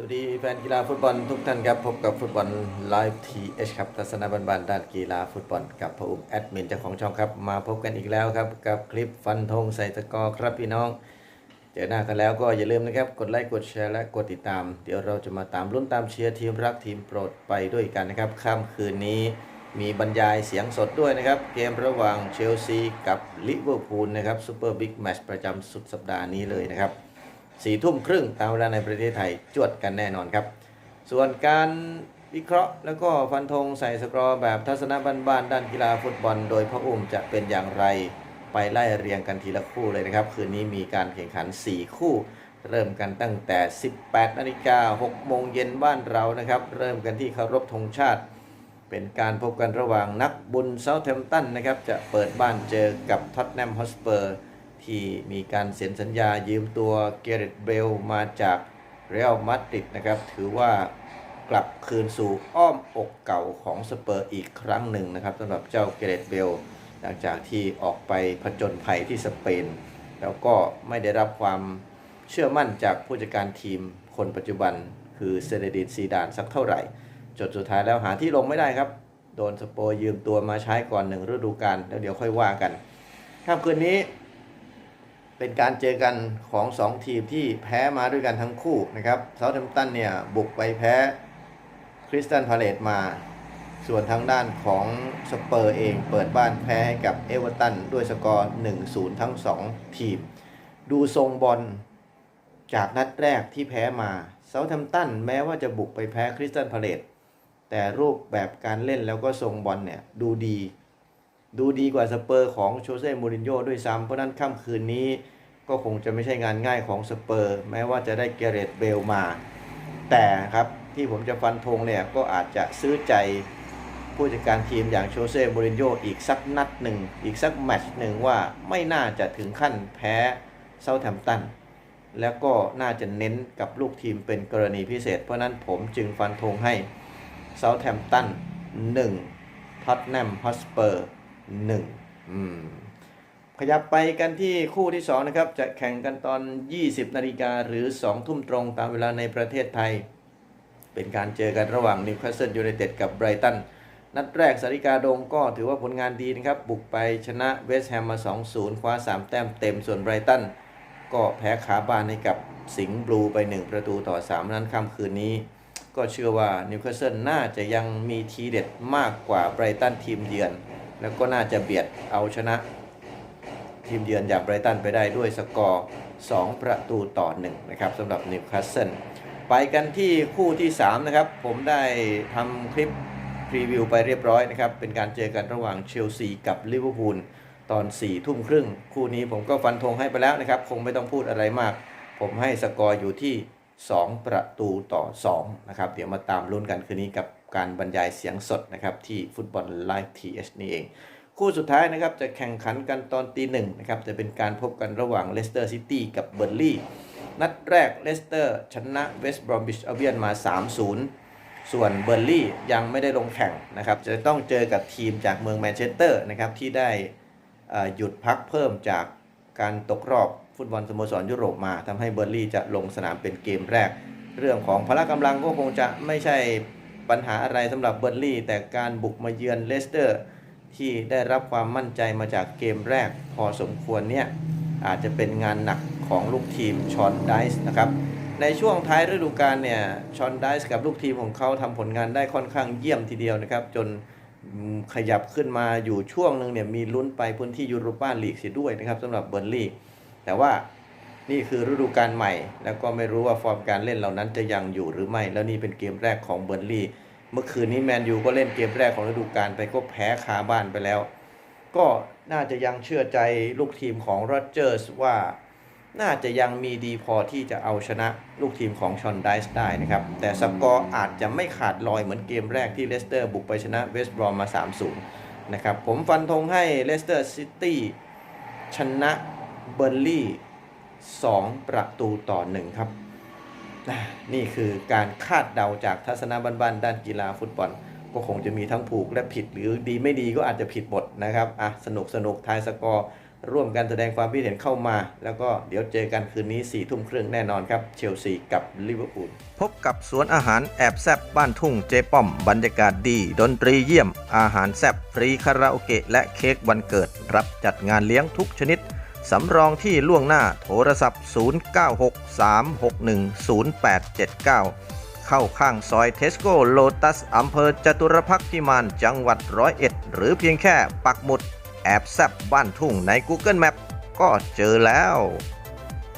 สวัสดีแฟนกีฬาฟุตบอลทุกท่านครับ พบกับฟุตบอลไลฟ์ทีเอชครับทัศนบันบันด้านกีฬาฟุตบอลกับพระอุ้มแอดมินเจ้าของช่องครับ มาพบกันอีกแล้วครับ กับคลิปฟันธงใส่ตะกอครับพี่น้อง เจอหน้ากันแล้วก็อย่าลืมนะครับ กดไลค์กดแชร์และกดติดตาม เดี๋ยวเราจะมาตามลุ้นตามเชียร์ทีมรักทีมโปรดไปด้วยกันนะครับค่ำคืนนี้มีบรรยายเสียงสดด้วยนะครับ เกมระหว่างเชลซีกับลิเวอร์พูลนะครับซูเปอร์บิ๊กแมตช์ประจำสุดสัปดาห์นี้เลยนะครับ สี่ทุ่มครึ่งตามเวลาในประเทศไทยจวดกันแน่นอนครับ ส่วนการวิเคราะห์แล้วก็ฟันธงใส่สกรอแบบทัศนะบ้านๆด้านกีฬาฟุตบอล โดยพระอุ้มจะเป็นอย่างไรไปไล่เรียงกันทีละคู่เลยนะครับ คืนนี้มีการแข่งขัน 4 คู่ เริ่มกันตั้งแต่ 18นาฬิกา6โมงเย็นบ้านเรานะครับ เริ่มกันที่เคารพธงชาติ เป็นการพบกันระหว่างนักบุญเซาท์แฮมป์ตันนะครับ จะเปิดบ้านเจอกับท็อตแนมฮอสเปอร์ ที่มีการเซ็นสัญญายืมตัวเกเรตเบลมาจากเรอัลมาดริดนะครับ ถือว่ากลับคืนสู่อ้อมอกเก่าของสเปอร์อีกครั้งหนึ่งนะครับสำหรับเจ้าเกเรตเบลหลังจากที่ออกไปผจญภัยที่สเปน แล้วก็ไม่ได้รับความเชื่อมั่นจากผู้จัดการทีมคนปัจจุบัน คือเซเดดินซีดานสักเท่าไหร่ จนสุดท้ายแล้วหาที่ลงไม่ได้ครับ โดนสเปอร์ยืมตัวมาใช้ก่อนหนึ่งฤดูกาลแล้วเดี๋ยวค่อยว่ากันค่ำคืนนี้ เป็นการเจอกันของ 2 ทีมที่แพ้มาด้วยกันทั้งคู่นะครับเซาท์แฮมป์ตันเนี่ยบุกไปแพ้คริสตันพาเลตมา ส่วนทางด้านของสเปอร์เองเปิดบ้านแพ้ให้กับเอเวอร์ตันด้วยสกอร์ 1-0 ทั้ง 2 ทีม ดูทรงบอลจากนัดแรกที่แพ้มาเซาท์แฮมป์ตันแม้ว่าจะบุกไปแพ้คริสตันพาเลตแต่รูปแบบการเล่นแล้วก็ทรงบอลเนี่ยดูดี ดูดีกว่าสเปอร์ของโชเซ่มูรินโญ่ด้วยซ้ำเพราะนั้นค่ำคืนนี้ก็คงจะไม่ใช่งานง่ายของสเปอร์ แม้ว่าจะได้เกเรตเบลมา แต่ครับที่ผมจะฟันธงเนี่ยก็อาจจะซื้อใจผู้จัดการทีมอย่างโชเซ่มูรินโญ่อีกสักนัดหนึ่ง อีกสักแมตช์หนึ่งว่าไม่น่าจะถึงขั้นแพ้เซาท์แฮมป์ตันแล้วก็น่าจะเน้นกับลูกทีมเป็นกรณีพิเศษ เพราะนั้นผมจึงฟันธงให้เซาท์แฮมป์ตัน1ท็อตแนมฮอสเปอร์ 1อืมขยับไปกันที่คู่ที่2นะครับ จะแข่งกันตอน 20นาฬิกาหรือ 2 ทุ่มตรงตามเวลาในประเทศไทย เป็นการเจอกันระหว่างนิวคาสเซิลยูไนเต็ดกับไบรตันนัดแรกสาริกาดงก็ถือว่าผลงานดีนะครับ บุกไปชนะเวสต์แฮมมา 2-0 คว้า 3 แต้มเต็มส่วนไบรตันก็แพ้ขาบานให้กับสิงห์บลูไป 1 ประตูต่อ 3 นั้นค่ำคืนนี้ ก็เชื่อว่านิวคาสเซิลน่าจะยังมีทีเด็ดมากกว่าไบรตันทีมเยือน แล้วก็น่าจะเบียดเอาชนะ ทีมเยือนอย่างไบรตันไปได้ด้วยสกอร์ 2 ประตูต่อ 1 นะครับสำหรับนิวคาสเซิลไปกันที่คู่ที่ 3 นะครับ ผมได้ทำคลิปพรีวิวไปเรียบร้อยนะครับ เป็นการเจอกันระหว่างเชลซีกับลิเวอร์พูลตอน4ทุ่มครึ่ง คู่นี้ผมก็ฟันธงให้ไปแล้วนะครับ คงไม่ต้องพูดอะไรมาก ผมให้สกอร์อยู่ที่ 2 ประตูต่อ 2 นะครับ เดี๋ยวมาตามลุ้นกันคืนนี้กับ การบรรยายเสียงสดนะครับที่ฟุตบอลไลฟ์ทีเอชนี่เอง คู่สุดท้ายนะครับจะแข่งขันกันตอนตีหนึ่งนะครับจะเป็นการพบกันระหว่างเลสเตอร์ซิตี้กับเบอร์ลี่นัดแรกเลสเตอร์ชนะเวสต์บรอมบิชอเบียนมา 3-0 ส่วนเบอร์ลี่ยังไม่ได้ลงแข่งนะครับ จะต้องเจอกับทีมจากเมืองแมนเชสเตอร์นะครับที่ได้หยุดพักเพิ่มจากการตกรอบฟุตบอลสโมสรยุโรปมาทำให้เบอร์ลี่จะลงสนามเป็นเกมแรก เรื่องของพละกำลังก็คงจะไม่ใช่ ปัญหาอะไรสำหรับเบอร์ลี่ แต่การบุกมาเยือนเลสเตอร์ ที่ได้รับความมั่นใจมาจากเกมแรกพอสมควรเนี่ยอาจจะเป็นงานหนักของลูกทีมชอนไดส์นะครับในช่วงท้ายฤดูกาลเนี่ยชอนไดส์กับลูกทีมของเขาทำผลงานได้ค่อนข้างเยี่ยมทีเดียวนะครับ จนขยับขึ้นมาอยู่ช่วงหนึ่งเนี่ยมีลุ้นไปพื้นที่ยูโรปาลีกเสียด้วยนะครับสำหรับเบอร์ลี่ แต่ว่า นี่คือฤดูกาลใหม่ แล้วก็ไม่รู้ว่าฟอร์มการเล่นเหล่านั้นจะยังอยู่หรือไม่ แล้วนี่เป็นเกมแรกของเบอร์ลี่ เมื่อคืนนี้แมนยูก็เล่นเกมแรกของฤดูกาลไปก็แพ้คาบ้านไปแล้ว ก็น่าจะยังเชื่อใจลูกทีมของโรเจอร์สว่า น่าจะยังมีดีพอที่จะเอาชนะลูกทีมของชอนไดส์ได้นะครับ แต่สกอร์อาจจะไม่ขาดลอยเหมือนเกมแรกที่เลสเตอร์บุกไปชนะเวสต์บรอมมา 3-0 นะครับ ผมฟันธงให้เลสเตอร์ซิตี้ชนะเบอร์ลี่ 2 ประตูต่อ 1 ครับนี่คือการคาดเดาจากทัศนะบ้านๆด้านกีฬาฟุตบอล ก็คงจะมีทั้งผูกและผิดหรือดีไม่ดีก็อาจจะผิดหมดนะครับอะสนุกสนุกทายสกอร์ ร่วมกันแสดงความคิดเห็นเข้ามา แล้วก็เดี๋ยวเจอกันคืนนี้4ี่ทุ่มครึ่งแน่นอนครับ เชลซีกับลิเวอร์พูลพบกับสวนอาหารแอบแซบบ้านทุ่งเจป้อม บรรยากาศดี ดนตรีเยี่ยม อาหารแซบฟรีคาราโอเกะและเค้กวันเกิด รับจัดงานเลี้ยงทุกชนิด สำรองที่ล่วงหน้าโทรศัพท์ 0963610879 เข้าข้างซอยเทสโก้โลตัสอำเภอจตุรพักษ์พิมานจังหวัดร้อยเอ็ดหรือเพียงแค่ปักหมุด แอบแซบบ้านทุ่งใน Google Map ก็เจอแล้ว